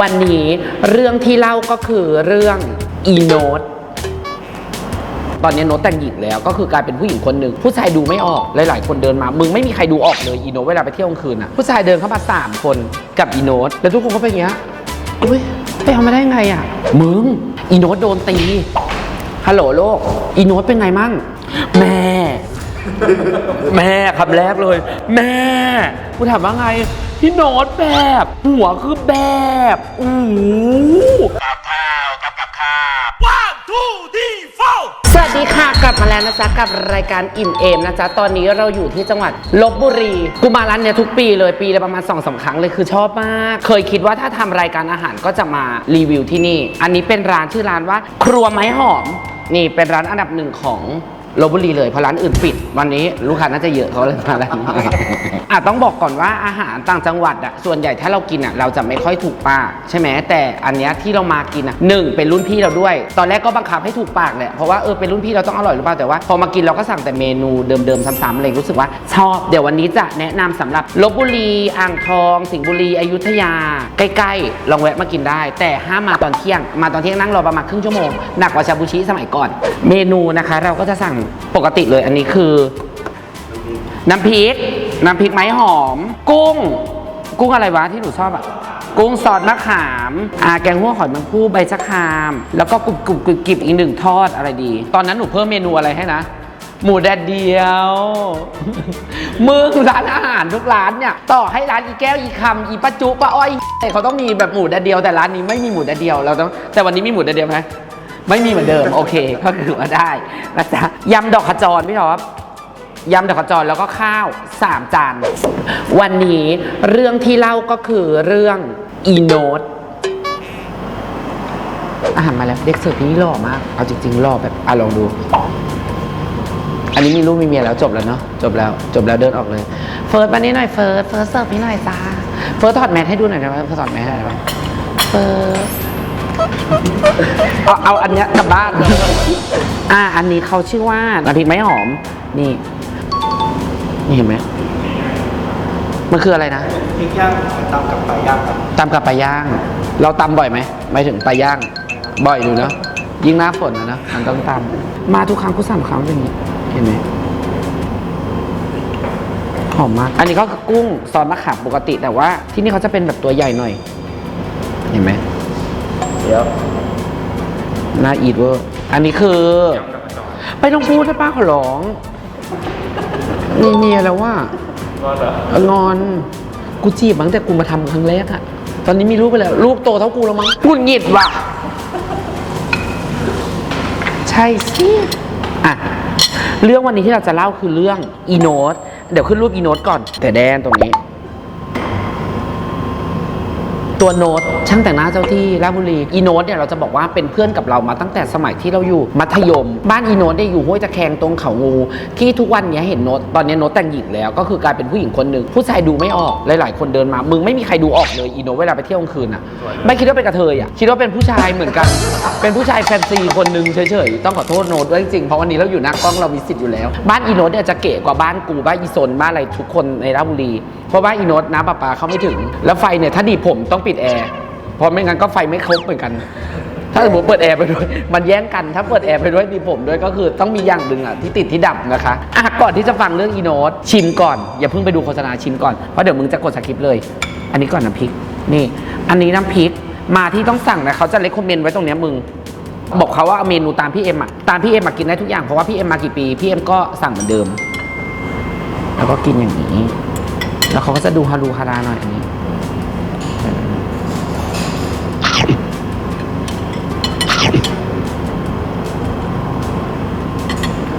วันนี้เรื่องที่เล่าก็คือเรื่องอีโนตตอนนี้โน้ตแต่งหญิงแล้วก็คือกลายเป็นผู้หญิงคนหนึ่งผู้ชายดูไม่ออกหลายๆคนเดินมา มึงไม่มีใครดูออกเลยอีโนตเวลาไปเที่ยวกลางคืนอะผู้ชายเดินเข้ามาสามคนกับอีโนตแล้วทุกคนก็เป็นอย่างเงี้ยอุ้ยไปเอามาได้ไงอะมึงอีโนตโดนตีฮัลโหลโลกอีโนตเป็นไงมั่งแม่ แม่คำแรกเลย แม่กูถามว่าไง พี่โน้ตแบบ หัวคือแบบอู้กับข้าวกับกับข้าว one two three four สวัสดีค่ะกลับมาแล้วนะจ๊ะกับรายการอิ่มเอมนะจ๊ะตอนนี้เราอยู่ที่จังหวัดลบบุรีกูมาร้านเนี้ยทุกปีเลยปีละประมาณ2อสาครั้งเลยคือชอบมาก เคยคิดว่าถ้าทำรายการอาหารก็จะมารีวิวที่นี่ อันนี้เป็นร้านชื่อร้านว่า ครัวไม้หอม นี่เป็นร้านอันดับหนึ่งของ ลบบุรีเลยเพราะร้านอื่นปิด วันนี้ลูกค้าน่าจะเยอะเขาเลยมาร้านนี้อะต้องบอกก่อนว่าอาหารต่างจังหวัดอะส่วนใหญ่ถ้าเรากินอะเราจะไม่ค่อยถูกปากใช่ไหมแต่อันเนี้ยที่เรามากินอะหนึ่งเป็นรุ่นพี่เราด้วย ตอนแรกก็บังคับให้ถูกปากแหละเพราะว่าเออเป็นรุ่นพี่เราต้องอร่อยหรือเปล่าแต่ว่าพอมากินเราก็สั่งแต่เมนูเดิมๆซ้ำๆเลยรู้สึกว่า ชอบเดี๋ยววันนี้จะแนะนำสำหรับลบบุรีอ่างทอง สิงห์บุรีอยุธยา ใกล้ๆลองแวะมากินได้ แต่ห้ามมาตอนเที่ยง มาตอนเที่ยงนั่งรอประมาณครึ่งชั่วโมงหนักกว่าชาบูชิสมัยก่อน เมนูนะคะ เราก็จะสั่งปกติเลยอันนี้คือ น้ำพริก น้ำพริกไม้หอม กุ้ง กุ้งอะไรวะที่หนูชอบอะกุ้งซอสมะขามอาแกงหัวหอยแมงผู้ใบชะคราม แล้วก็กรุบกรุบกรุบกริบอีกหนึ่งทอดอะไรดี ตอนนั้นหนูเพิ่มเมนูอะไรให้นะ หมูแดดเดียว มึงร้านอาหารทุกร้านเนี่ย ต่อให้ร้านอีแก้วอีคำอีปะจุปะอ้อยแต่เขาต้องมีแบบหมูแดดเดียวแต่ร้านนี้ไม่มีหมูแดดเดียวเราต้องแต่วันนี้มีหมูแดดเดียวไหม ไม่มีเหมือนเดิม โอเค ก็คือว่าได้นะจ๊ะยำดอกขจรพี่ท็อปยำดอกกระจรแล้วก็ข้าว 3 จาน วันนี้เรื่องที่เล่าก็คือเรื่องอีโนตอาหารมาแล้วเด็กเสิร์ฟนี่หล่อมาก เอาจริงๆหล่อแบบอะลองดู อันนี้มีลูกมีเมียแล้วจบแล้วเนาะจบแล้วจบแล้วเดินออกเลย เฟิร์สมานี่หน่อยเฟิร์สเฟิร์สเสิร์ฟพี่หน่อยจ้าเฟิร์สถอดแมสให้ดูหน่อยได้ไหมเฟิร์สถอดแมสให้ได้ไหมเฟิร์ส เอาเอาอันเนี้ยกลับบ้าน อ่า อันนี้เขาชื่อว่าน้ำพริกไม้หอม นี่ นี่เห็นไหม มันคืออะไรนะ พริกย่างตำกับปลาย่างครับตำกับปลาย่าง เราตำบ่อยไหมไม่ถึงปลาย่าง บ่อยอยู่เนอะยิ่งหน้าฝนนะเนอะมันต้องตำมาทุกครั้งกูสั่งครั้งเป็นอย่างนี้ เห็นไหมหอมมาก อันนี้ก็คือกุ้งซอสมะขามปกติแต่ว่าที่นี่เขาจะเป็นแบบตัวใหญ่หน่อย เห็นไหม เดี๋ยว น่าอีทเวอร์ อันนี้คือ ไปต้องพูดนะป้าขอร้องมีเมียแล้วว่าว่าเหรองอน กูจีบมาตั้งแต่กูมาทำครั้งแรกอะตอนนี้มีลูกไปแล้ว ลูกโตเท่ากูแล้วมั้งหงุดหงิดว่ะ ใช่สิอะเรื่องวันนี้ที่เราจะเล่าคือเรื่องอีโนตเดี๋ยวขึ้นรูปอีโนตก่อน แต่แดนตรงนี้ ตัวโน้ตช่างแต่งหน้าเจ้าที่ราชบุรีอีโน้ตเนี่ยเราจะบอกว่าเป็นเพื่อนกับเรามาตั้งแต่สมัยที่เราอยู่มัธยม บ้านอีโน้ตเนี่ยอยู่ห้วยตะแคงตรงเขางู ที่ทุกวันเนี้ยเห็นโน้ตตอนนี้โน้ตแต่งหญิงแล้วก็คือกลายเป็นผู้หญิงคนหนึ่งผู้ชายดูไม่ออกหลายๆ คนเดินมา มึงไม่มีใครดูออกเลยอีโน้ตเวลาไปเที่ยวกลางคืนอะไม่คิดว่าเป็นกระเทยอะคิดว่าเป็นผู้ชายเหมือนกัน เป็นผู้ชายแฟนซีคนหนึ่งเฉยๆต้องขอโทษโน้ตด้วยจริงๆเพราะวันนี้เราอยู่หน้ากล้องเรามีสิทธิ์อยู่แล้ว บ้านอีโน้ตเนี่ยจะเก๋กว่าบ้านกูบ้านอีซนบ้านอะไรทุกคนในราชบุรีเพราะว่าอีโน้ตน้ำประปาเข้าไม่ถึง แล้วไฟเนี่ยถ้าดีดผมต้องปิดแอร์เพราะไม่งั้นก็ไฟไม่ครบเหมือนกัน ถ้าสมมติเปิดแอร์ไปด้วย มันแย่งกัน ถ้าเปิดแอร์ไปด้วยดีผมด้วยก็คือต้องมีอย่างหนึ่งอะที่ติดที่ดับนะคะอะก่อนที่จะฟังเรื่องอีโนตชิมก่อน อย่าเพิ่งไปดูโฆษณาชิมก่อน เพราะเดี๋ยวมึงจะกดสคริปต์เลย อันนี้ก่อนน้ำพริก นี่ อันนี้น้ำพริกมาที่ต้องสั่งนะเขาจะเลคคอมเมนต์ไว้ตรงเนี้ยมึงบอกเขาว่าเอาเมนูตามพี่เอ็มอะตามพี่เอ็มมากินได้ทุกอย่างเพราะว่าพี่เอ็มมากี่ปีพี่เอ็มก็สั่งเหมือนเดิม แล้วก็กินอย่างนี้ แล้วเขาก็จะดูฮารูฮาราหน่อยอันนี้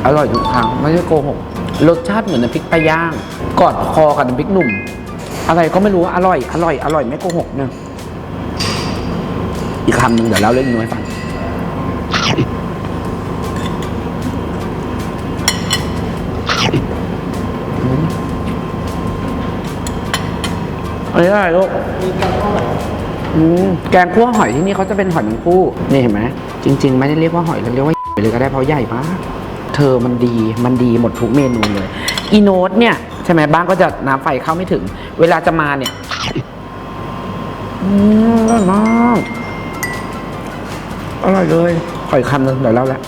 อร่อยทุกครั้งไม่ใช่โกหกรสชาติเหมือนน้ำพริกปลาย่าง กอดคอกับน้ำพริกหนุ่ม อะไรก็ไม่รู้อร่อย อร่อย อร่อยไม่โกหกเนี่ยอีกคำหนึ่งเดี๋ยวเล่าเรื่องนี้ให้ฟังอันนี้อะไรลูกอืมแกงคั่วหอยที่นี่เขาจะเป็นหอยแมงผู้นี่เห็นไหมจริง ๆ ไม่ได้เรียกว่าหอยเราเรียกว่าไปเลยก็ได้เพราะใหญ่มาก เธอมันดีมันดีหมดทุกเมนูเลยอีโนตเนี่ยใช่ไหมบ้านก็จะน้ำไฟเข้าไม่ถึง เวลาจะมาเนี่ยอืมอร่อยมากอร่อยเลยขออีกคำหนึ่งเดี๋ยวเล่าแล้ว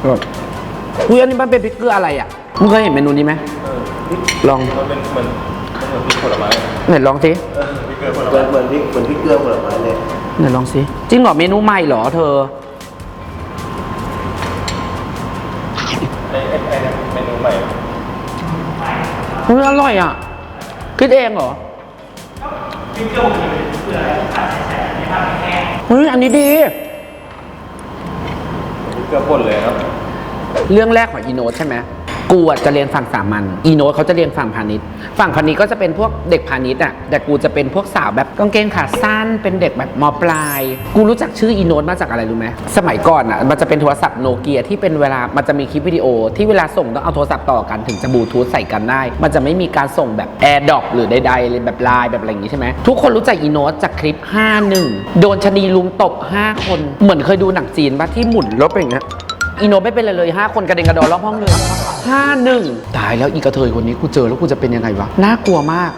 อร่อยอุ้ยอันนี้มันเป็นพริกเกลืออะไรอะมึงเคยเห็นเมนูนี้ไหมเออพริกลองมันเป็นเหมือนมันเหมือนพริกผลไม้ไหนลองสิเออพริก เกลือผลเหมืไม้อนเหมือนพริกเหมือนพริกเกลือผลไม้เลยไหนลองสิจริงเหรอเมนูใหม่เหรอเธอ ไอ้ไอ้ไอ้เนี่ยเมนูใหม่เฮ้ยอร่อยอะคิดเองเหรอเฮ้ยอันนี้ดีพริกเกลือป่นเลยครับ เรื่องแรกของอีโนตใช่ไหม กูอะจะเรียนฝั่งสามัญอีโนตเขาจะเรียนฝั่งพาณิชย์ ฝั่งพาณิชย์ก็จะเป็นพวกเด็กพาณิชย์อะแต่กูจะเป็นพวกสาวแบบกางเกงขาสั้นเป็นเด็กแบบมปลาย กูรู้จักชื่ออีโนตมาจากอะไรรู้ไหมสมัยก่อนอะมันจะเป็นโทรศัพท์โนเกียที่เป็นเวลามันจะมีคลิปวิดีโอ ที่เวลาส่งต้องเอาโทรศัพท์ต่อกันถึงจะบลูทูธใส่กันได้ มันจะไม่มีการส่งแบบแอร์ดอปหรือใดๆเลยแบบไลน์แบบอะไรอย่างงี้ใช่ไหมทุกคนรู้จักอีโนตจากคลิป 51 โดนชะนีลุมตบ 5 คนเหมือนเคยดูหนังจีนปะที่หมุนรถเป็นอย่างเงี้ย อีโนไม่เป็นเลยเลย5คนกระเด็นกระดอนรอบห้องเลยห้าหนึ่งตายแล้วอีกระเทยคนนี้กูเจอแล้วกูจะเป็นยังไงวะน่ากลัวมาก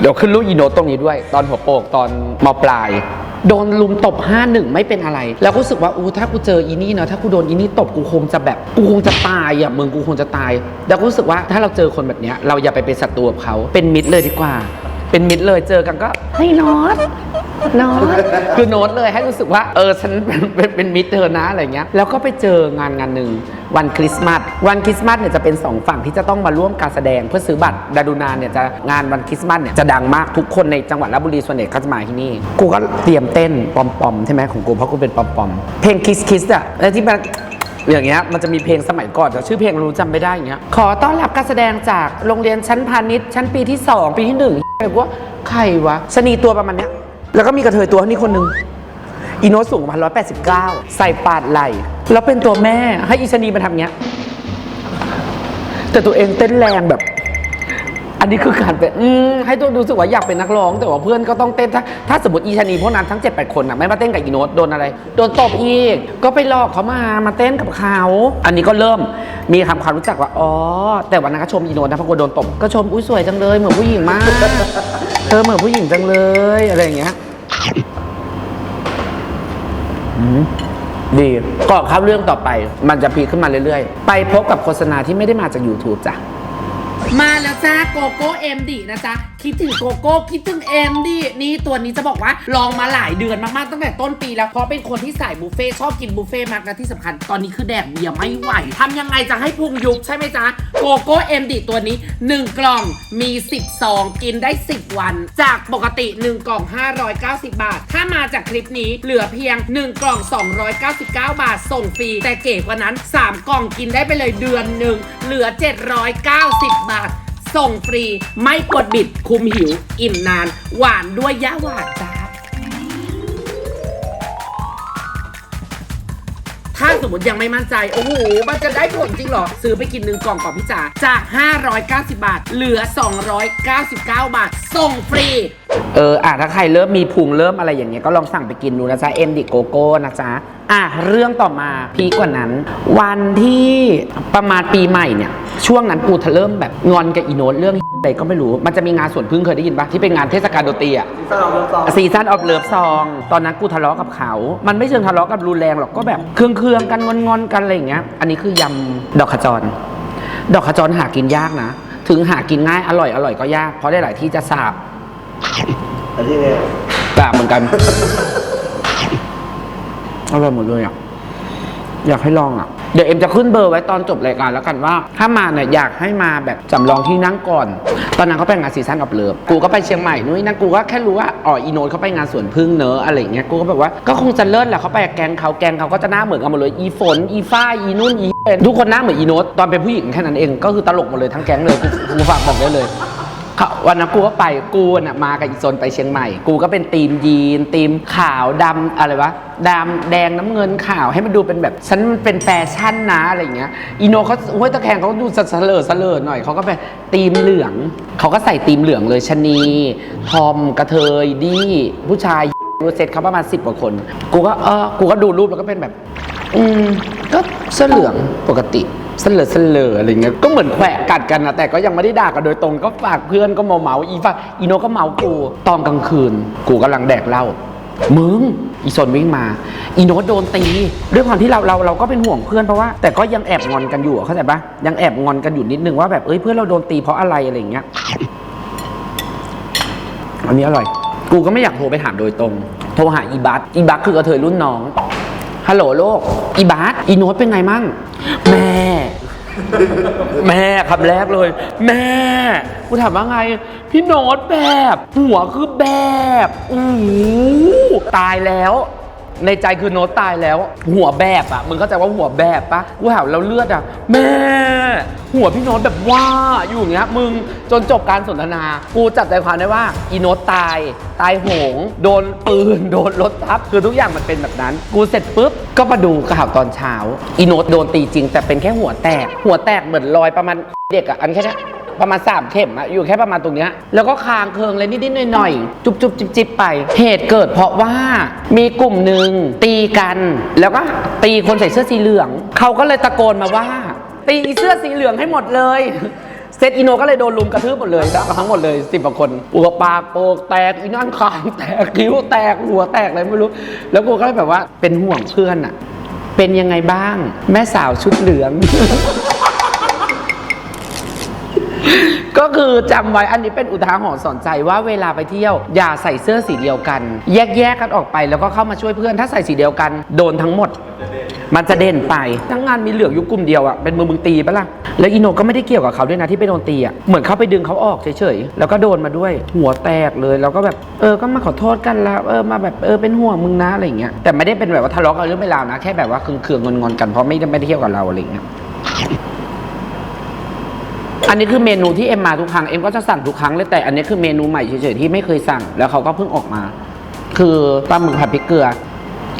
เดี๋ยวขึ้นรูปอีโนตตรงนี้ด้วย ตอนหัวโปกตอนมปลาย โดนลุมตบ5 1ไม่เป็นอะไร แล้วก็รู้สึกว่าอู้ถ้ากูเจออีนี่เนาะถ้ากูโดนอีนี่ตบกูคงจะแบบกูคงจะตายอะมึงกูคงจะตายแล้วก็รู้สึกว่าถ้าเราเจอคนแบบเนี้ยเราอย่าไปเป็นศัตรูกับเขาเป็นมิตรเลยดีกว่า เป็นมิตรเลยเจอกันก็เฮ้ยโนอต โนอตคือโน้ตเลยให้รู้สึกว่าเออฉันเป็นเป็นปนมิตรเธอนะอะไรเงี้ยแล้วก็ไปเจองานงานหนึ่งวันคริสต์มาสวันคริสต์มาสเนี่ยจะเป็นสองฝั่งที่จะต้องมาร่วมการแสดงเพื่อซื้อบัตรดาดูนาเนี่ยจะงานวันคริสต์มาสเนี่ยจะดังมากทุกคนในจังหวัดราชบุรีส่วนใหญ่ก็จะมาที่นี่ กูก็เตรียมเต้นปอมๆใช่ไหมของกูเพราะกูเป็นปอมๆเพลงคิสคิสอะแล้วที่มันอย่างเงี้ยมันจะมีเพลงสมัยก่อนแต่ชื่อเพลงรู้จำไม่ได้อย่างเงี้ยขอต้อนรับการแสดงจากโรงเรียนชั้นพาณิชย์ชั้นปีที่ 2 ปีที่1นึ่งแบบว่าใครวะชนีตัวประมาณเนี้ย แล้วก็มีกระเทยตัวนี้คนหนึ่งอีโนสูงประมาณร้อยแปดสิบเก้าใส่ปาดไหลแล้วเป็นตัวแม่ให้อีชนีมาทำเงี้ย แต่ตัวเองเต้นแรงแบบ นนี้คือการเป็นอืมให้ตัวรู้สึกว่าอยากเป็นนักร้อง แต่ว่าเพื่อนก็ต้องเต้นถ้าถ้าสมมติอีชานีพวกนั้นทั้ง 7 8 คนอะไม่มาเต้นกับอีโนตโดนอะไร โดนตบอีก ก็ไปหลอกเขามามาเต้นกับเขา อันนี้ก็เริ่มมีคำความรู้จักว่าอ๋อแต่วันนั้นก็ชมอีโนตนะเพราะกลัวโดนตบก็ชมอุ้ยสวยจังเลยเหมือนผู้หญิงมากเธอเหมือนผู้หญิงจังเลยอะไรอย่างเงี้ยดีก่อนเข้าเรื่องต่อไป มันจะพีคขึ้นมาเรื่อยๆ ไปพบกับโฆษณาที่ไม่ได้มาจาก YouTube จ้ะ มาแล้วจ้าโกโก้เอ็มดีนะจ๊ะ คิดถึงโกโก้คิดถึงเอ็มดีนี่ตัวนี้จะบอกว่าลองมาหลายเดือนมากๆตั้งแต่ต้นปีแล้วเพราะเป็นคนที่สายบุฟเฟ่ชอบกินบุฟเฟ่มากและที่สำคัญตอนนี้คือแดกเบียร์ไม่ไหวทำยังไงจะให้พุงยุบใช่ไหมจ๊ะโกโก้เอ็มดีตัวนี้ 1 กล่องมี 10 ซอง กินได้ 10 วัน จากปกติ 1 กล่อง 590 บาท ถ้ามาจากคลิปนี้เหลือเพียง 1 กล่อง 299 บาทส่งฟรีแต่เก๋กว่านั้น 3 กล่องกินได้ไปเลยเดือนหนึ่งเหลือ 790 บาท ส่งฟรี ไม่กดบิดคุมหิว อิ่มนาน หวานด้วยยะหวานจ้าถ้าสมมติยังไม่มั่นใจ โอ้โห มันจะได้ผลจริงเหรอ ซื้อไปกินหนึ่งกล่องก่อนพี่จ๋าจาก 590 บาท เหลือ 299 บาท ส่งฟรี เอออะถ้าใครเริ่มมีพุงเริ่มอะไรอย่างเงี้ยก็ลองสั่งไปกินดูนะจ๊ะเอ็มดิโกโก้นะจ๊ะอะเรื่องต่อมาพีคกว่านั้น วันที่ประมาณปีใหม่เนี่ย ช่วงนั้นกูเริ่มแบบงอนกับอีโนตเรื่องอะไรก็ไม่รู้ มันจะมีงานสวนพึ่งเคยได้ยินปะที่เป็นงานเทศกาลดนตรีอะสำหรับเราสองซีซันออฟเลิฟซองตอนนั้นกูทะเลาะกับเขา มันไม่เชิงทะเลาะกับรุนแรงหรอกก็แบบเครื่องๆกันงอนๆกันอะไรอย่างเงี้ย อันนี้คือยำดอกขจร ดอกขจรหากินยากนะ ถึงหากินง่ายอร่อยอร่อยก็ยากเพราะได้หลายที่จะสาบ แต่ที่เนี่ยกราบเหมือนกัน อร่อยหมดเลยอะ อยากให้ลองอะ เดี๋ยวเอ็มจะขึ้นเบอร์ไว้ตอนจบรายการแล้วกันว่า ถ้ามาเนี่ยอยากให้มาแบบจำลองที่นั่งก่อน ตอนนั้นเขาไปงานซีซั่นกับเลิฟกูก็ไปเชียงใหม่นู่นนนั่นกูก็แค่รู้ว่าอ๋ออีโนตเขาไปงานสวนพึ่งเนอะอะไรอย่างเงี้ยกูก็แบบว่าก็คงจะเลิศแหละเขาไปกับแกงเขาแกงเขาก็จะหน้าเหมือนกันหมดเลยอีฝนอีฝ้ายอีนุ่นอีเป็นทุกคนหน้าเหมือนอีโนตตอนเป็นผู้หญิงแค่นั้นเองก็คือตลกหมดเลยทั้งแก๊งเลยกูกูฝากบอกได้เลย เขาวันนั้นกูก็ไปกูน่ะมากับอีโซนไปเชียงใหม่ กูก็เป็นทีมยีนทีมขาวดำอะไรวะดำแดงน้ำเงินขาวให้มันดูเป็นแบบฉันมันเป็นแฟชั่นนะอะไรอย่างเงี้ยอีโนเขาห้วยตะแคงเขาดูสเสลอสเลอหน่อยเขาก็ไปทีมเหลืองเขาก็ใส่ทีมเหลืองเลยชะนีทอมกระเทยดี้ผู้ชายรูเซ็ตเขาประมาณสิบกว่าคน กูก็เออกูก็ดูรูปแล้วก็เป็นแบบ อืมก็เสื้อเหลืองปกติ เสลอเสลออะไรเงี้ยก็เหมือนแขวะกัดกันนะแต่ก็ยังไม่ได้ด่ากันโดยตรงก็ฝากเพื่อนก็เมาเมาอีฝากอีโนก็เมากูตอนกลางคืน กูกำลังแดกเหล้ามึงอีซนวิ่งมา อีโนตโดนตีด้วยความที่เราเราเราก็เป็นห่วงเพื่อนเพราะว่า แต่ก็ยังแอบงอนกันอยู่เข้าใจปะยังแอบงอนกันอยู่นิดนึงว่าแบบเอ้ยเพื่อนเราโดนตีเพราะอะไรอะไรอย่างเงี้ยอันนี้อร่อย กูก็ไม่อยากโทรไปถามโดยตรง โทรหาอีบัสอีบัสคือกระเทยรุ่นน้อง ฮัลโหลโลก อีบาสอีโน้ตเป็นไงมั่ง แม่ แม่คำแรกเลย แม่กูถามว่าไง พี่โน้ตแบบ หัวคือแบบอู้หูตายแล้ว ในใจคือโน้ตตายแล้ว หัวแบบอะมึงเข้าใจว่าหัวแบบปะกูถาแล้วเลือดอะแม่ หัวพี่โน้ตแบบว่าอยู่อย่างเงี้ยมึงจนจบการสนทนา กูจับใจความได้ว่าอีโน้ตตาย ตายโหง โดนปืน โดนรถทับ คือทุกอย่างมันเป็นแบบนั้น กูเสร็จปุ๊บ ก็มาดูข่าวตอนเช้าอีโน้ตโดนตีจริง แต่เป็นแค่หัวแตก หัวแตกเหมือนรอยประมาณเด็กอะอันแค่นี้ ประมาณสามเข็มอะอยู่แค่ประมาณตรงเนี้ยแล้วก็คางเคืองเลยนิดๆหน่อยๆจุบจุบจิบจิบไป เหตุเกิดเพราะว่ามีกลุ่มหนึ่งตีกัน แล้วก็ตีคนใส่เสื้อสีเหลือง เขาก็เลยตะโกนมาว่า ตีเสื้อสีเหลืองให้หมดเลยเซตอิโนก็เลยโดนลุมกระทืบหมดเลยทั้งหมดเลยสิบกว่าคนอัวปากโปกแตกอีนั่นคางแตกคิ้วแตกหัวแตกอะไรไม่รู้ แล้วกูก็เลยแบบว่าเป็นห่วงเพื่อนอะเป็นยังไงบ้าง แม่สาวชุดเหลือง ก็คือจำไว้อันนี้เป็นอุทาหรณ์สอนใจว่าเวลาไปเที่ยว อย่าใส่เสื้อสีเดียวกัน แยกแยกกันออกไปแล้วก็เข้ามาช่วยเพื่อนถ้าใส่สีเดียวกันโดนทั้งหมด มันจะเด่นไปทั้งงานมีเหลืองอยู่กลุ่มเดียวอะเป็นมือมึงตีปะล่ะแล้วอีโนก็ไม่ได้เกี่ยวกับเขาด้วยนะที่ไปโดนตีอะเหมือนเขาไปดึงเขาออกเฉยๆแล้วก็โดนมาด้วยหัวแตกเลยแล้วก็แบบเออก็มาขอโทษกันแล้วเออมาแบบเออเป็นห่วงมึงนะอะไรอย่างเงี้ยแต่ไม่ได้เป็นแบบว่าทะเลาะกันเรื่องไม่ราวนะแค่แบบว่าเคืองๆงอนๆกันเพราะไม่ได้ไม่ได้เที่ยวกับเราอะไรอย่างเงี้ย อันนี้คือเมนูที่เอ็มมาทุกครั้งเอ็มก็จะสั่งทุกครั้งเลยแต่อันนี้คือเมนูใหม่เฉยๆที่ไม่เคยสั่ง แล้วเขาก็เพิ่งออกมา คือปลาหมึกผัดพริกเกลือ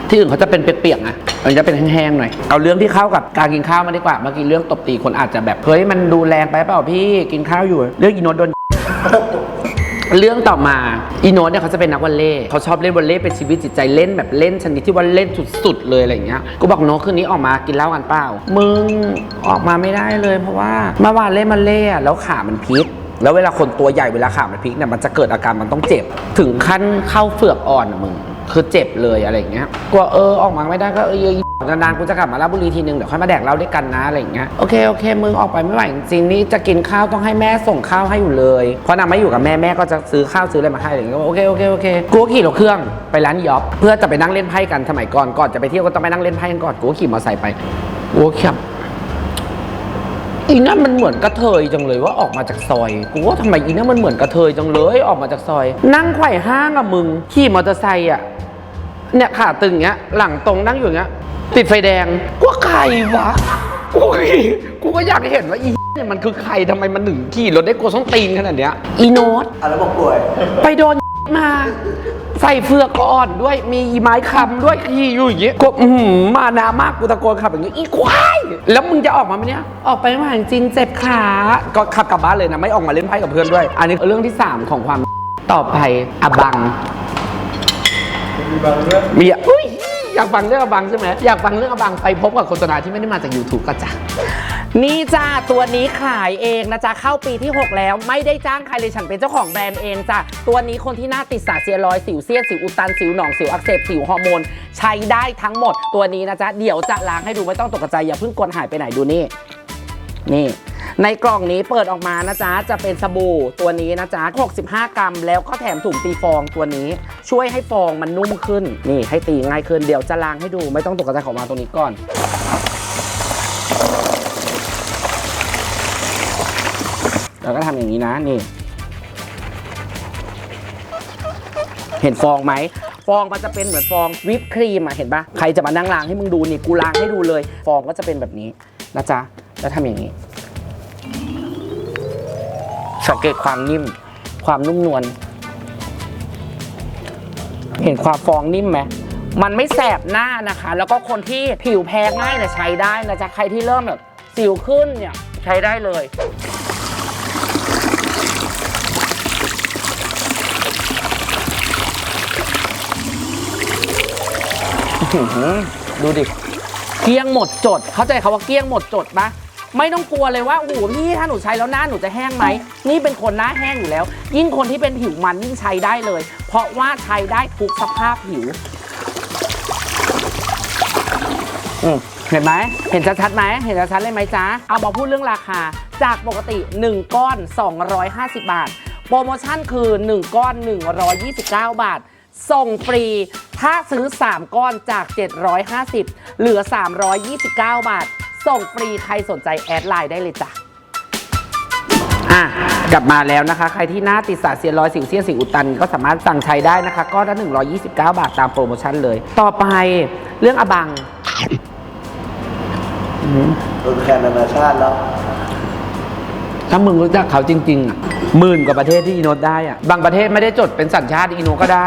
ที่อื่นเขาจะเป็นเปียกๆนะอันนี้จะเป็นแห้งๆหน่อยเอาเรื่องที่เข้ากับการกินข้าวมาดีกว่าเมื่อกี้เรื่องตบตีคนอาจจะแบบเฮ้ยมันดูแรงไปเปล่าพี่กินข้าวอยู่ เรื่องอีโนโดน เรื่องต่อมาอีโนตเนี่ยเขาจะเป็นนักวอลเล่เขาชอบเล่นวอลเล่เป็นชีวิตจิตใจเล่นแบบเล่นชนิดที่ว่าเล่นสุดๆเลยอะไรอย่างเงี้ยกูบอกโน้ตคืนนี้ออกมากินเหล้ากันเปล่ามึงออกมาไม่ได้เลย เพราะว่าเมื่อวานเล่นมาเล่แล้วขามันพิกแล้วเวลาคนตัวใหญ่เวลาขามันพลิกเนี่ยมันจะเกิดอาการมันต้องเจ็บ ถึงขั้นเข้าเฟือกอ่อนอะมึง คือเจ็บเลยอะไรอย่างเงี้ยกลัวเออออกมาไม่ได้ก็เออเออนานๆกูจะกลับมาลาบุรีทีนึงเดี๋ยวค่อยมาแดกเหล้าด้วยกันนะอะไรอย่างเงี้ยโอเคโอเคมึงออกไปไม่ไหวจริงนี่จะกินข้าวต้องให้แม่ส่งข้าวให้อยู่เลยเพราะนางไม่อยู่กับแม่แม่ก็จะซื้อข้าวซื้ออะไรมาให้อะไรอย่างเงี้ยโอเคโอเคโอเคกูขี่รถเครื่องไปร้านยอปเพื่อจะไปนั่งเล่นไพ่กันสมัยก่อนก่อนจะไปเที่ยวก็ต้องไปนั่งเล่นไพ่กันก่อนกูขี่มอเตอร์ไซค์ไปกูขับอีนั่นมันเหมือนกระเทยจังเลยว่าออกมาจากซอย กูว่าทำไมอีนั่นมันเหมือนกระเทยจังเลยออกมาจากซอย นั่งไขว่ห้างอะมึงขี่มอเตอร์ไซค์อะ เนี่ยขาตึงเงี้ย หลังตรงนั่งอยู่เงี้ย ติดไฟแดงกูว่าใครวะกูก็กูก็อยากเห็นว่าอีเนี่ยมันคือใครทำไมมันถึงขี่รถได้โกส้นตีนขนาดเนี้ยอีโนตอะแล้วบอกป่วย ไปโดนมา ใส่เฟือกอ่อนด้วยมีไม้คำด้วยขี่อยู่อย่างเงี้ยก็อื้อหือมานามากกูตะโกนขับอย่างเงี้ยอีควายแล้วมึงจะออกมาไหมเนี่ย ออกไปไม่ไหวจริงเจ็บขาก็ขับกลับบ้านเลยนะ ไม่ออกมาเล่นไพ่กับเพื่อนด้วย อันนี้เรื่องที่ 3 ของความ ต่อไปอบัง มีบางเรื่องมีอยอยากฟังเรื่องอบังใช่ไหมอยากฟังเรื่องอบังไปพบกับโฆษณาที่ไม่ได้มาจาก YouTube ก็จ้ะนี่จ้าตัวนี้ขายเองนะจ๊ะเข้าปีที่ 6 แล้วไม่ได้จ้างใครเลยฉันเป็นเจ้าของแบรนด์เองจ้ะตัวนี้คนที่หน้าติดสาเซียรอยสิวเซียนสิวอุดตันสิวหนองสิวอักเสบสิวฮอร์โมน ใช้ได้ทั้งหมดตัวนี้นะจ๊ะเดี๋ยวจะล้างให้ดูไม่ต้องตกใจอย่าเพิ่งกดหายไปไหนดูนี่ นี่ ในกล่องนี้เปิดออกมานะจ๊ะ จะเป็นสบู่ตัวนี้นะจ๊ะ 65 กรัม แล้วก็แถมถุงตีฟองตัวนี้ ช่วยให้ฟองมันนุ่มขึ้น นี่ให้ตีง่ายขึ้น เดี๋ยวจะล้างให้ดู ไม่ต้องตกใจของมาตรงนี้ก่อนเราก็ทำอย่างนี้นะนี่ เห็นฟองไหมฟองมันจะเป็นเหมือนฟองวิปครีมอะเห็นปะใครจะมานั่งล้างให้มึงดูนี่กูล้างให้ดูเลย ฟองก็จะเป็นแบบนี้นะจ๊ะ แล้วทำอย่างนี้ สังเกตความนิ่ม ความนุ่มนวล เห็นความฟองนิ่มไหมมันไม่แสบหน้านะคะ แล้วก็คนที่ผิวแพ้ง่ายเนี่ยใช้ได้นะจ๊ะ ใครที่เริ่มแบบสิวขึ้นเนี่ยใช้ได้เลยดูดิ เกลี้ยงหมดจด เข้าใจคาว่าเกลี้ยงหมดจดปะ ไม่ต้องกลัวเลยว่าโอ้โหพี่ถ้าหนูใช้แล้วหน้าหนูจะแห้งไหมนี่เป็นคนหน้าแห้งอยู่แล้ว ยิ่งคนที่เป็นผิวมันยิ่งใช้ได้เลย เพราะว่าใช้ได้ทุกสภาพผิวอืมเห็นไหม เห็นชัดๆไหม เห็นชัดๆเลยไหมจ๊ะ เอามาพูดเรื่องราคา จากปกติ 1 ก้อน 250 บาท โปรโมชั่นคือ 1 ก้อน 129 บาท ส่งฟรี ถ้าซื้อ 3 ก้อนจาก 750 เหลือ 329 บาท ส่งฟรีใครสนใจแอดไลน์ได้เลยจ้ะอะกลับมาแล้วนะคะ ใครที่หน้าติดสารเซียนรอยสิวเซียนสิวอุดตันก็สามารถสั่งใช้ได้นะคะก้อนละ129 บาทตามโปรโมชั่นเลย ต่อไปเรื่องอบังตัวแทนนานาชาติแล้ว ถ้ามึงรู้จักเขาจริง ๆ อะหมื่นกว่าประเทศที่อีโนตได้อะ บางประเทศไม่ได้จดเป็นสัญชาติอีโนก็ได้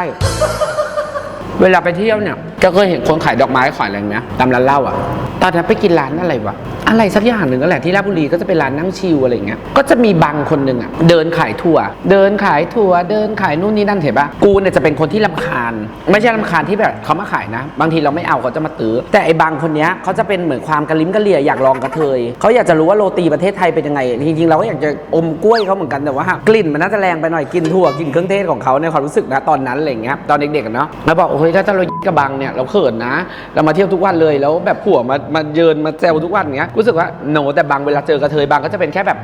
เวลาไปเที่ยวเนี่ย ก็เคยเห็นคนขายดอกไม้ขายอะไรไหมตามร้านเหล้าอะ ตอนนั้นไปกินร้านอะไรวะ อะไรสักอย่างหนึ่งก็แหละที่ราชบุรีก็จะเป็นร้านนั่งชิลอะไรอย่างเงี้ย ก็จะมีบางคนหนึ่งอะเดินขายถั่ว เดินขายถั่ว เดินขายนู่นนี่นั่นเห็นปะกูเนี่ยจะเป็นคนที่ลำคาญ ไม่ใช่ลำคาญที่แบบเขามาขายนะ บางทีเราไม่เอาเขาจะมาตื้อ แต่ไอ้บางคนเนี้ยเขาจะเป็นเหมือนความกระลิ้มกระเหลี่ยอยากลองกระเทยเขาอยากจะรู้ว่าโรตีประเทศไทยเป็นยังไง จริงๆเราก็อยากจะอมกล้วยเขาเหมือนกันแต่ว่ากลิ่นมันน่าจะแรงไปหน่อย กินถั่ว กินเครื่องเทศของเขาในความรู้สึกนะตอนนั้นอะไรเงี้ย ตอนเด็กๆเนาะแล้วบอกโอ้ยถ้าเรากระบังเนี่ยเราเขินนะ เรามาเที่ยวทุกวันเลยแล้วแบบผัวมามาเยินมาแซวทุกวันเงี้ยรู้สึกว่าโนแต่บางเวลาเจอกระเทยบางก็จะเป็นแค่แบบ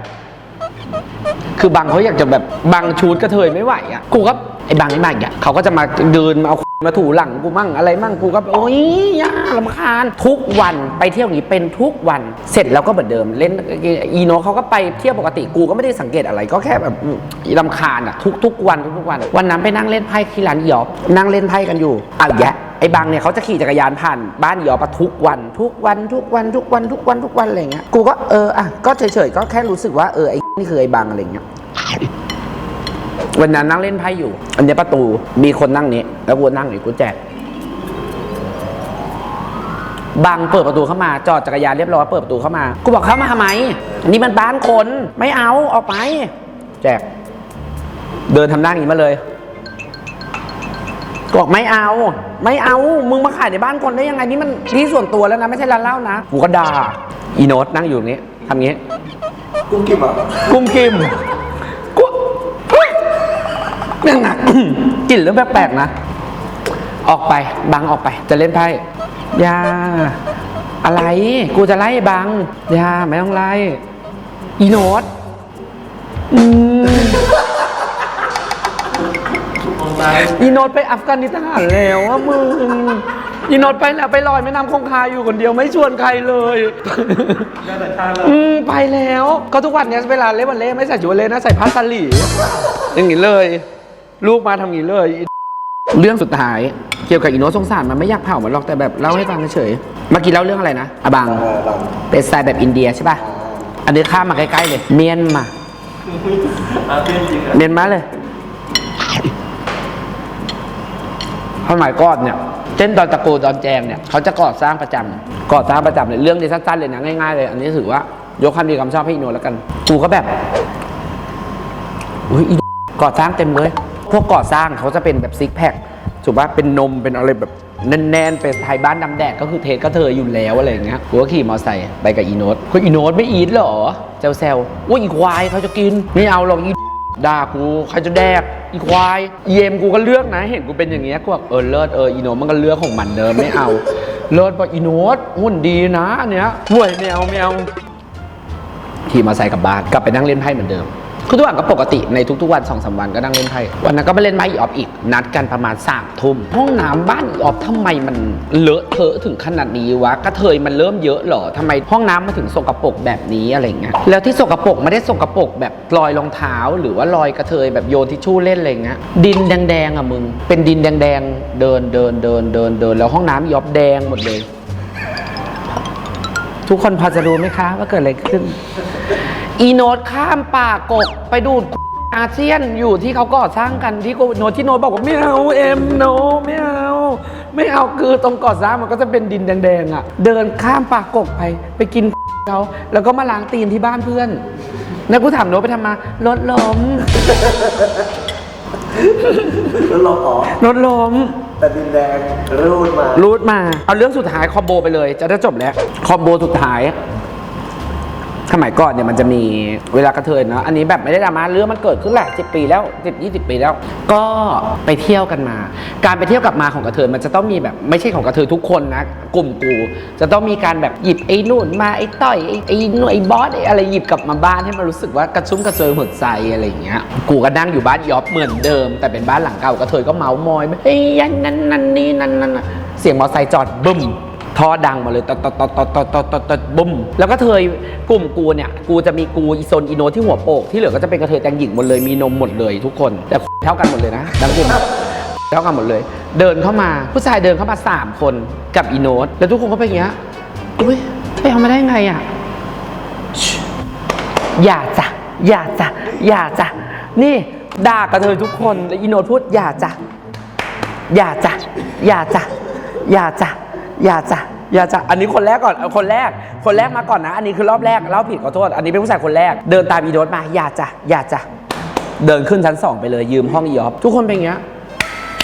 คือบางเขาอยากจะแบบบางชูดกระเทยไม่ไหวอะกูก็ไอ้บางไอ้บางอะเขาก็จะมาเดินมาเอามาถูหลังกูมั่งอะไรมั่งกูก็โอ๊ยย่าลำคาญทุกวันไปเที่ยวอย่างนี้เป็นทุกวันเสร็จแล้วก็เหมือนเดิมเล่นอีโนเขาก็ไปเที่ยวปกติกูก็ไม่ได้สังเกตอะไร ก็แค่แบบลำคาญอะทุกทุกวันทุกๆวัน วันนั้นไปนั่งเล่นไพ่ที่ร้านอียอบนั่งเล่นไพ่กันอยู่อ้าแยะ ไอ้บางเนี่ยเขาจะขี่จักรยานผ่านบ้านยอบอะทุกวันทุกวันทุกวันทุกวันทุกวันทุกวันอะไรเงี้ยกูก็เอออะก็เฉยๆก็แค่รู้สึกว่าเออไอ้นี่คือไอ้บางอะไรเงี้ยวันนั้นนั่งเล่นไพ่อยู่ อันนี้ประตูมีคนนั่งนี้ แล้วกูนั่งอยู่กูแจกบังเปิดประตูเข้ามา จอดจักรยานเรียบร้อยเปิดประตูเข้ามา กูบอกเข้ามาทำไม นี่มันบ้านคน ไม่เอาออกไป แจก เดินทำหน้าอย่างนี้มาเลย บอกไม่เอา ไม่เอา มึงมาขายในบ้านคนได้ยังไงนี่มันที่ส่วนตัวแล้วนะไม่ใช่ร้านเหล้านะกูก็ด่าอีโนตนั่งอยู่ตรงนี้ทำงี้ กุ้งกิมอะกุ้มกิมกูเนี่ยนะกลิ่นเริ่มแปลกๆนะ ออกไปบังออกไป จะเล่นไพ่อยาอะไร กูจะไล่บังอยาไม่ต้องไล่อีโนตอืม อีโนตไปอัฟกานิสถานแล้วอะมึงอีโนตไปแล้วไปลอยแม่น้ำคงคาอยู่คนเดียวไม่ชวนใครเลยน่าจะชาติแล้วอืมไปแล้ว ก็ทุกวันเนี้ยเวลาเล่นวันเล่ไม่ใส่ชุดวันเล่นะใส่ผ้าสลีอย่างนี้เลย ลูกมาทำอย่างนี้เลย เรื่องสุดท้ายเกี่ยวกับอีโนตสงสารมันไม่อยากเผามันหรอกแต่แบบเล่าให้ฟังเฉยๆเมื่อกี้เล่าเรื่องอะไรนะอะบังเออลองเป็นสไตล์แบบอินเดียใช่ป่ะอันนี้ข้ามมาใกล้ๆเลย เมียนมาอาเซียนจริงอะเมียนมาเลย สมัยก่อนเนี่ยเช่นตอนตะโกตอนแจงเนี่ยเขาจะก่อสร้างประจำก่อสร้างประจำเลยเรื่องนี้สั้นๆเลยนะง่ายๆเลย อันนี้ถือว่ายกความดีความชอบให้อีโนแล้วกันกูก็แบบอุ้ยอีก่อสร้างเต็มเลย พวกก่อสร้างเขาจะเป็นแบบซิกแพคถูกป่ะเป็นนมเป็นอะไรแบบแน่นๆเป็นไทยบ้านดำแดดก็คือเทสก็เธออยู่แล้วอะไรอย่างเงี้ยกูก็ขี่มอเตอร์ไซค์ไปกับอีโนตเฮ้ยอีโนตไม่อีทหรอเซลเซลว่าอีควายเขาจะกินไม่เอาหรอกอี ด่ากูใครจะแดกอีควายเยมกูก็เลือกนะ เห็นกูเป็นอย่างเงี้ยกูแบบเออเลิศเอออีโนมันก็เลือกของมันเดิมไม่เอา เลิศบอกอีโนดหุ่นดีนะอันเนี้ยห่วยแมวแมวขี่มาใส่กลับบ้านกลับไปนั่งเล่นไพ่เหมือนเดิม คือทุกวันก็ปกติในทุกๆวันสองสามวันก็นั่งเล่นไพ่วันนั้นก็ไปเล่นไพ่ออฟอีก นัดกันประมาณสามทุ่มห้องน้ำบ้านออฟทำไมมันเลอะเทอะถึงขนาดนี้วะกระเทยมันเริ่มเยอะเหรอทำไมห้องน้ำมันถึงสกปรกแบบนี้อะไรเงี้ยแล้วที่สกปรกไม่ได้สกปรกแบบรอยรองเท้า หรือว่ารอยกระเทยแบบโยนทิชชู่เล่นอะไรเงี้ยดินแดงๆอะมึง เป็นดินแดงๆเดินเดินเดินเดินเดินแล้วห้องน้ำอีออฟแดงหมดเลย ทุกคนพอจะรู้ไหมคะ ว่าเกิดอะไรขึ้น อีโนตข้ามป่ากกไปดูดอาเซียนอยู่ที่เขาก่อสร้างกันที่โกโนตที่โนตบอกว่าไม่เอาเอ็มโนไม่เอาไม่เอาคือตรงก่อสร้างมันก็จะเป็นดินแดงๆอะ เดินข้ามป่ากกไปไปกินเขาแล้วก็มาล้างตีนที่บ้านเพื่อนแล้วกูถามโนตไปทำมารถล้มแล้วลองอ๋อรถล้มแต่ดินแดงรูดมารูดมา เอาเรื่องสุดท้ายคอมโบไปเลย จะได้จบแล้วคอมโบสุดท้าย สมัยก่อนเนี่ยมันจะมีเวลากระเทยเนาะอันนี้แบบไม่ได้ดราม่าเรื่องมันเกิดขึ้นหลายสิบปีแล้วสิบยี่สิบปีแล้ว ก็ไปเที่ยวกันมา การไปเที่ยวกับมาของกระเทยมันจะต้องมีแบบไม่ใช่ของกระเทยทุกคนนะกลุ่มกูจะต้องมีการแบบหยิบไอ้นู่นมาไอ้ต้อยไอ้ไอ้นู่นไอ้บอสไอ้อะไรหยิบกลับมาบ้านให้มันรู้สึกว่ากระชุ่มกระเซยหัวใจอะไรอย่างเงี้ยกูก็นั่งอยู่บ้านยอบเหมือนเดิม แต่เป็นบ้านหลังเก่ากระเทยก็เมาส์มอยเฮ้ยันนั่นนั่นนี่นั่นนั่นเสียงมอเตอร์ไซค์จอดบึ้ม ท่อดังมาเลยตตตตตตตดตดบุ้มแล้วก็เทยกลุ่มกูเนี่ย กูจะมีกูอีโซนอีโนที่หัวโปก ที่เหลือก็จะเป็นกระเทยแตงหญิงหมดเลยมีนมหมดเลยทุกคน แต่เท่ากันหมดเลยนะดังกลุ่มเท่ากันหมดเลย เดินเข้ามาผู้ชายเดินเข้ามาสามคนกับอีโนตแล้วทุกคนก็เป็นอย่างเงี้ยอุ้ยไปเอามาได้ไงอะอย่าจ้ะอย่าจ้ะอย่าจ้ะนี่ด่ากระเทยทุกคนแล้วอีโนตพูดอย่าจ้ะอย่าจ้ะอย่าจ้ะอย่าจ้ะ อย่าจ้ะอย่าจ้ะอันนี้คนแรกก่อนเอาคนแรก คนแรกมาก่อนนะ อันนี้คือรอบแรกเล่าผิดขอโทษ อันนี้เป็นผู้ชายคนแรก เดินตามอีโดสมา อย่าจ้ะอย่าจ้ะเดินขึ้นชั้นสองไปเลยยืมห้องอีออฟทุกคนเป็นอย่างเงี้ย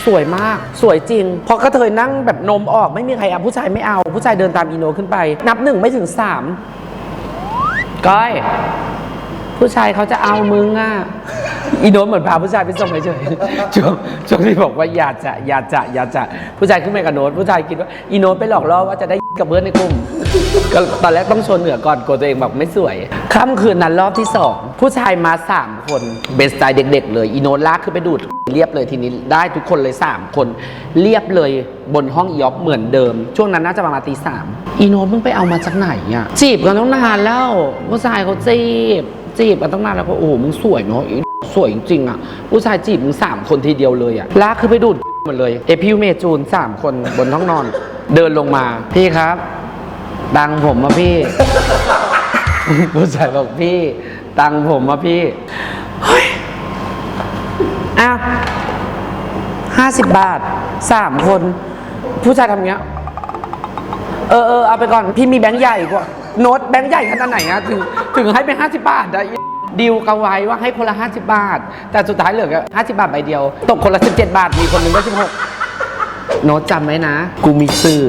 สวยมาก สวยจริง พอกระเทยนั่งแบบนมออกไม่มีใครเอาผู้ชายไม่เอา ผู้ชายเดินตามอีโนขึ้นไป นับหนึ่งไม่ถึงสามก้อย ผู้ชายเขาจะเอามึงอะ อีโนตเหมือนพาผู้ชายไปส่งเฉยๆช่วงช่วงที่บอกว่าอย่าจะอย่าจะอย่าจะผู้ชายขึ้นไปกับโน้ตผู้ชายคิดว่าอีโนตไปหลอกล่อว่าจะได้กับเพื่อนในกลุ่มก็ตอนแรกต้องชนเหนือก่อนกลัวตัวเองแบบไม่สวยค่ำคืนนั้นรอบที่สองผู้ชายมาสามคนเบสไตล์เด็ก ๆ เลยอีโนตลากขึ้นไปดูดเรียบเลยทีนี้ได้ทุกคนเลยสามคนเรียบเลยบนห้องอีออฟเหมือนเดิม ช่วงนั้นน่าจะประมาณตีสามอีโนตมึงไปเอามาจากไหนอะจีบกันต้องนานแล้วผู้ชายเขาจีบจีบกันตั้งนานแล้วก็โอ้โหมึงสวยเนาะอี สวยจริงๆอะผู้ชายจีบมึงสามคนทีเดียวเลยอะลากคือไปดูดหมดเลย เอพิวเมจูนสามคนบนห้องนอน เดินลงมาพี่ครับ ตังผมมาพี่ ผู้ชายบอกพี่ ตังผมมาพี่เฮ้ยอ้าวห้าสิบบาทสามคน ผู้ชายทำเงี้ย เออเออเอาไปก่อน พี่มีแบงค์ใหญ่กว่าโน้ตแบงค์ใหญ่ขนาดไหนอะถึงถึงให้เป็นห้าสิบาทอะ ดีลกันไว้ว่าให้คนละห้าสิบาท แต่สุดท้ายเหลือแค่ห้าสิบาทใบเดียว ตกคนละสิบเจ็ดบาท มีคนหนึ่งได้สิบหกโน้ตจำไว้นะ กูมีสื่อ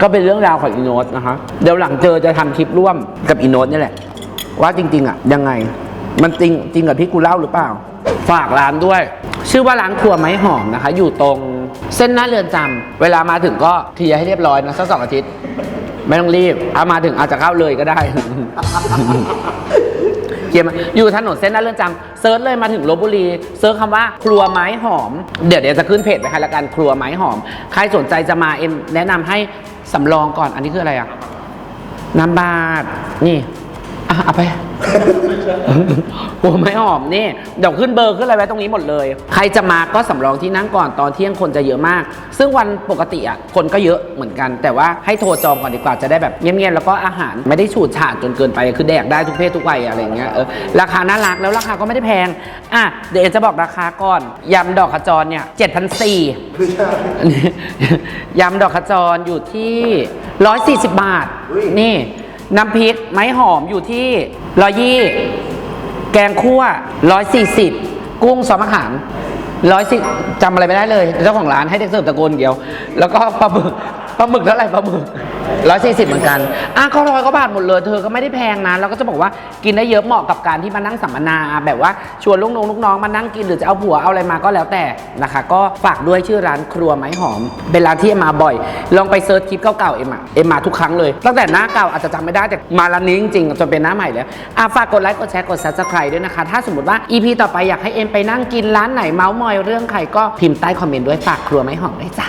ก็เป็นเรื่องราวของอีโนตนะคะเดี๋ยวหลังเจอจะทำคลิปร่วมกับอีโนตนี่แหละ ว่าจริง ๆ อะ ยังไง มันจริงจริงกับที่กูเล่าหรือเปล่า ฝากร้านด้วย ชื่อว่าร้านครัวไม้หอมนะคะ อยู่ตรงเส้นหน้าเรือนจำเวลามาถึงก็เคลียร์ให้เรียบร้อยนะสักสองอาทิตย์ ไม่ต้องรีบเอามาถึงอาจจะเข้าเลยก็ได้ เกียมอยู่ถนนเส้นหน้าเรือนจำเซิร์ชเลยมาถึงลบบุรีเซิร์ชคำว่าครัวไม้หอม เดี๋ยวเดี๋ยวจะขึ้นเพจไปให้ละกันครัวไม้หอม ใครสนใจจะมาเอ็มแนะนำให้สำรองก่อนอันนี้คืออะไรอะน้ำบาดนี่อะเอาไป ครัวไม้หอมนี่เดี๋ยวขึ้นเบอร์ขึ้นอะไรไว้ตรงนี้หมดเลย ใครจะมาก็สำรองที่นั่งก่อนตอนเที่ยงคนจะเยอะมาก ซึ่งวันปกติอะคนก็เยอะเหมือนกัน แต่ว่าให้โทรจองก่อนดีกว่าจะได้แบบเงียบๆแล้วก็อาหารไม่ได้ฉูดฉาดจนเกินไปคือแดกได้ทุกเพศทุกวัยอะไรอย่างเงี้ยเออราคาน่ารักแล้วราคาก็ไม่ได้แพงอะเดี๋ยวเอ็นจะบอกราคาก่อนยำดอกขจรเนี่ยเจ็ดพันสี่ไม่ใช่ยำดอกขจรอยู่ที่ 140 บาทอุ้ยนี่ น้ำพริกไม้หอมอยู่ที่ร้อยยี่แกงคั่วร้อยสี่สิบกุ้งซอสมะขามร้อยสิจำอะไรไม่ได้เลยเจ้าของร้านให้เด็กเสิร์ฟตะโกนเดียว แล้วก็ปลาหมึก ปลาหมึกเท่าไหร่ปลาหมึกร้อยสี่สิบเหมือนกันอะก็ร้อยก็บาทหมดเลย เธอก็ไม่ได้แพงนะแล้วก็จะบอกว่ากินได้เยอะเหมาะกับการที่มานั่งสัมมนาแบบว่าชวนลูกน้องลูกน้องมานั่งกินหรือจะเอาผัวเอาอะไรมาก็แล้วแต่นะคะ ก็ฝากด้วยชื่อร้านครัวไม้หอม เป็นร้านที่เอ็มมาบ่อย ลองไปเซิร์ชคลิปเก่าๆเอ็มอะเอ็มมาทุกครั้งเลยตั้งแต่หน้าเก่าอาจจะจำไม่ได้แต่มาร้านนี้จริงๆจนเป็นหน้าใหม่แล้วอะฝากกดไลค์กดแชร์กด subscribe ด้วยนะคะ ถ้าสมมติว่า EP ต่อไปอยากให้เอ็มไปนั่งกินร้านไหนเมาส์มอยเรื่องใครก็พิมพ์ใต้คอมเมนต์ด้วยฝากครัวไม้หอมด้วยจ้ะ